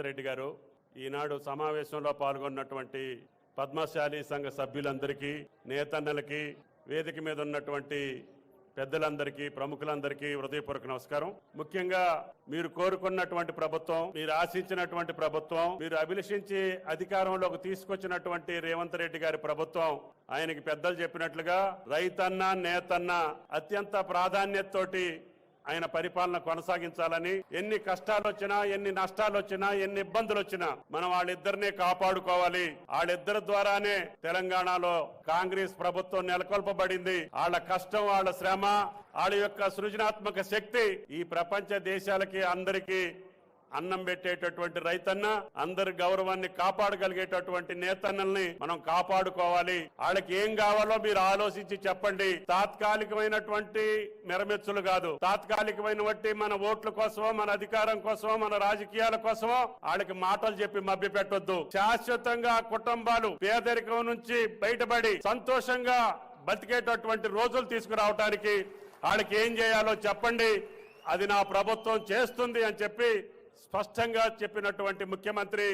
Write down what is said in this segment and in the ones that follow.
రేవంత్ రెడ్డి గారు ఈనాడు సమావేశంలో పాల్గొన్నటువంటి పద్మశాలి సంఘ సభ్యులందరికీ నేతన్నలకి వేదిక మీద ఉన్నటువంటి పెద్దలందరికీ ప్రముఖులందరికీ హృదయపూర్వక నమస్కారం. ముఖ్యంగా మీరు కోరుకున్నటువంటి ప్రభుత్వం మీరు ఆశించినటువంటి ప్రభుత్వం మీరు అభిలషించి అధికారంలోకి తీసుకొచ్చినటువంటి రేవంత్ రెడ్డి గారి ప్రభుత్వం ఆయనకి పెద్దలు చెప్పినట్లుగా రైతన్న నేతన్న అత్యంత ప్రాధాన్యతతోటి ఆయన పరిపాలన కొనసాగించాలని ఎన్ని కష్టాలు వచ్చినా ఎన్ని నష్టాలు వచ్చినా ఎన్ని ఇబ్బందులు వచ్చినా మనం వాళ్ళిద్దరినే కాపాడుకోవాలి. వాళ్ళిద్దరి ద్వారానే తెలంగాణలో కాంగ్రెస్ ప్రభుత్వం నెలకొల్పబడింది. వాళ్ళ కష్టం వాళ్ళ శ్రమ వాళ్ళ యొక్క సృజనాత్మక శక్తి ఈ ప్రపంచ దేశాలకి అందరికీ అన్నం పెట్టేటటువంటి రైతన్న అందరి గౌరవాన్ని కాపాడగలిగేటటువంటి నేతన్నల్ని మనం కాపాడుకోవాలి. వాళ్ళకి ఏం కావాలో మీరు ఆలోచించి చెప్పండి. తాత్కాలికమైనటువంటి మెరమెచ్చులు కాదు. తాత్కాలికమైన వంటి మన ఓట్ల కోసమో మన అధికారం కోసమో మన రాజకీయాల కోసమో వాళ్ళకి మాటలు చెప్పి మభ్య పెట్టొద్దు శాశ్వతంగా కుటుంబాలు పేదరికం నుంచి బయటపడి సంతోషంగా బతికేటటువంటి రోజులు తీసుకురావటానికి వాళ్ళకి ఏం చేయాలో చెప్పండి. అది నా ప్రభుత్వం చేస్తుంది అని చెప్పి స్పష్టంగా చెప్పినటువంటి ముఖ్యమంత్రి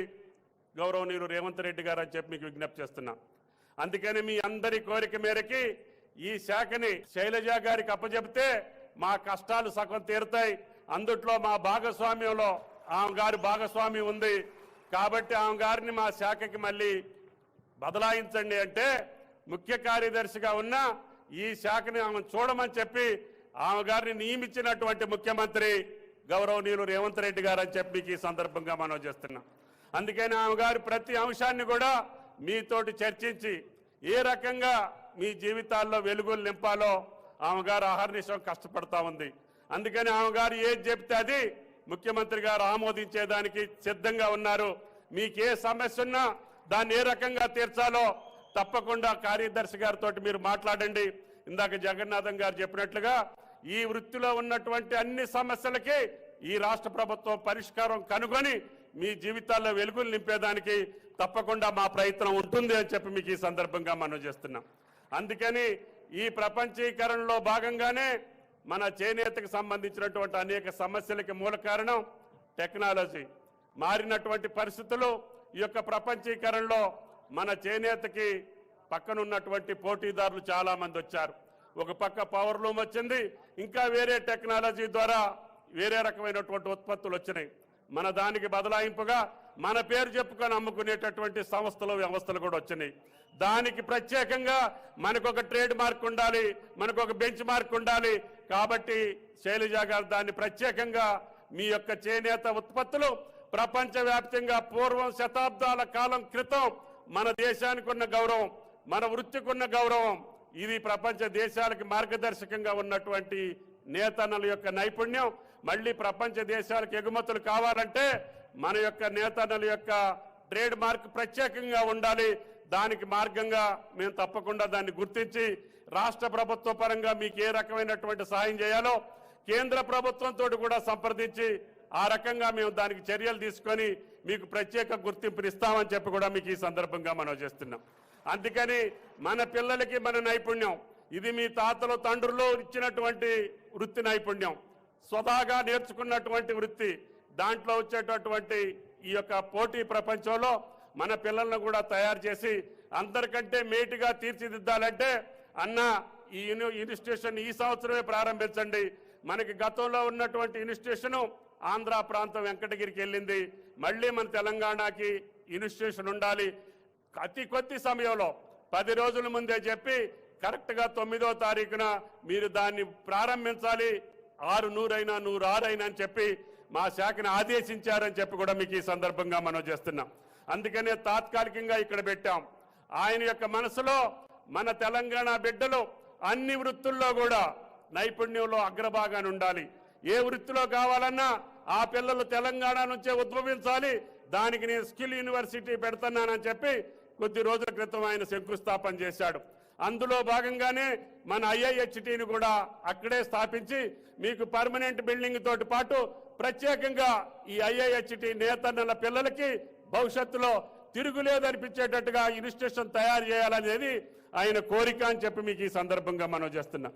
గౌరవనీయులు రేవంత్ రెడ్డి గారు అని చెప్పి మీకు విజ్ఞప్తి చేస్తున్నా. అందుకని మీ అందరి కోరిక మేరకి ఈ శాఖని శైలజ గారికి అప్పచెప్తే మా కష్టాలు సగం తీరుతాయి. అందుట్లో మా భాగస్వామ్యంలో ఆమె గారి భాగస్వామి ఉంది. కాబట్టి ఆమె గారిని మా శాఖకి మళ్ళీ బదలాయించండి అంటే ముఖ్య కార్యదర్శిగా ఉన్న ఈ శాఖని ఆమె చూడమని చెప్పి ఆమె గారిని నియమించినటువంటి ముఖ్యమంత్రి గౌరవనీయులు రేవంత్ రెడ్డి గారు అని చెప్పి మీకు ఈ సందర్భంగా మనం చేస్తున్నాం. అందుకని ఆమె గారు ప్రతి అంశాన్ని కూడా మీతోటి చర్చించి ఏ రకంగా మీ జీవితాల్లో వెలుగులు నింపాలో ఆమె గారు ఆహర్నిశం కష్టపడతా ఉంది. అందుకని ఆమె గారు ఏది చెప్తే అది ముఖ్యమంత్రి గారు ఆమోదించేదానికి సిద్ధంగా ఉన్నారు. మీకు ఏ సమస్య ఉన్నా దాన్ని ఏ రకంగా తీర్చాలో తప్పకుండా కార్యదర్శి గారితో మీరు మాట్లాడండి. ఇందాక జగన్నాథం గారు చెప్పినట్లుగా ఈ వృత్తిలో ఉన్నటువంటి అన్ని సమస్యలకి ఈ రాష్ట్ర ప్రభుత్వం పరిష్కారం కనుగొని మీ జీవితాల్లో వెలుగులు నింపేదానికి తప్పకుండా మా ప్రయత్నం ఉంటుంది అని చెప్పి మీకు ఈ సందర్భంగా మనం చేస్తున్నాం. అందుకని ఈ ప్రపంచీకరణలో భాగంగానే మన చేనేతకు సంబంధించినటువంటి అనేక సమస్యలకి మూల కారణం టెక్నాలజీ. మారినటువంటి పరిస్థితులు ఈ యొక్క ప్రపంచీకరణలో మన చేనేతకి పక్కనున్నటువంటి పోటీదారులు చాలామంది వచ్చారు. ఒక పక్క పవర్ లూమ్ వచ్చింది ఇంకా వేరే టెక్నాలజీ ద్వారా వేరే రకమైనటువంటి ఉత్పత్తులు వచ్చినాయి. మన దానికి బదలాయింపుగా మన పేరు చెప్పుకొని అమ్ముకునేటటువంటి సంస్థలు వ్యవస్థలు కూడా వచ్చినాయి. దానికి ప్రత్యేకంగా మనకు ఒక ట్రేడ్ మార్క్ ఉండాలి మనకు ఒక బెంచ్ మార్క్ ఉండాలి. కాబట్టి శైలజ గారు దాన్ని ప్రత్యేకంగా మీ యొక్క చేనేత ఉత్పత్తులు ప్రపంచవ్యాప్తంగా పూర్వం శతాబ్దాల కాలం క్రితం మన దేశానికి ఉన్న గౌరవం మన వృత్తికి ఉన్న గౌరవం ఇది ప్రపంచ దేశాలకి మార్గదర్శకంగా ఉన్నటువంటి నేతన్నల యొక్క నైపుణ్యం మళ్ళీ ప్రపంచ దేశాలకు ఎగుమతులు కావాలంటే మన యొక్క నేతన్నల యొక్క ట్రేడ్ మార్క్ ప్రత్యేకంగా ఉండాలి. దానికి మార్గంగా మేము తప్పకుండా దాన్ని గుర్తించి రాష్ట్ర ప్రభుత్వ పరంగా మీకు ఏ రకమైనటువంటి సహాయం చేయాలో కేంద్ర ప్రభుత్వంతో కూడా సంప్రదించి ఆ రకంగా మేము దానికి చర్యలు తీసుకొని మీకు ప్రత్యేక గుర్తింపుని ఇస్తామని చెప్పి కూడా మీకు ఈ సందర్భంగా మనం చేస్తున్నాం. అందుకని మన పిల్లలకి మన నైపుణ్యం. ఇది మీ తాతలు తండ్రులు ఇచ్చినటువంటి వృత్తి నైపుణ్యం. స్వతహాగా నేర్చుకున్నటువంటి వృత్తి దాంట్లో వచ్చేటటువంటి ఈ యొక్క పోటీ ప్రపంచంలో మన పిల్లలను కూడా తయారు చేసి అందరికంటే మేటిగా తీర్చిదిద్దాలంటే అన్న ఈ ఇన్స్టిట్యూషన్ ఈ సంవత్సరమే ప్రారంభించండి. మనకి గతంలో ఉన్నటువంటి ఇన్స్టిట్యూషను ఆంధ్ర ప్రాంతం వెంకటగిరికి వెళ్ళింది. మళ్ళీ మన తెలంగాణకి ఇన్స్టిట్యూషన్ ఉండాలి. అతి కొద్ది సమయంలో పది రోజుల ముందే చెప్పి కరెక్ట్గా తొమ్మిదో తారీఖున మీరు దాన్ని ప్రారంభించాలి. ఆరు నూరైనా నూరు ఆరైనా అని చెప్పి మా శాఖను ఆదేశించారని చెప్పి కూడా మీకు ఈ సందర్భంగా మనం చేస్తున్నాం. అందుకనే తాత్కాలికంగా ఇక్కడ పెట్టాం. ఆయన యొక్క మనసులో మన తెలంగాణ బిడ్డలు అన్ని వృత్తుల్లో కూడా నైపుణ్యంలో అగ్రభాగాన్ని ఉండాలి. ఏ వృత్తిలో కావాలన్నా ఆ పిల్లలు తెలంగాణ నుంచే ఉద్భవించాలి. దానికి నేను స్కిల్ యూనివర్సిటీ పెడుతున్నానని చెప్పి కొద్ది రోజుల క్రితం ఆయన శంకుస్థాపన చేశాడు. అందులో భాగంగానే మన ఐఐహెచ్టీని కూడా అక్కడే స్థాపించి మీకు పర్మనెంట్ బిల్డింగ్ తోటి పాటు ప్రత్యేకంగా ఈ ఐఐహెచ్టి నేతన్నల పిల్లలకి భవిష్యత్తులో తిరుగులేదనిపించేటట్టుగా ఇన్స్టిట్యూషన్ తయారు చేయాలనేది ఆయన కోరిక అని చెప్పి మీకు ఈ సందర్భంగా మనం చేస్తున్నాం.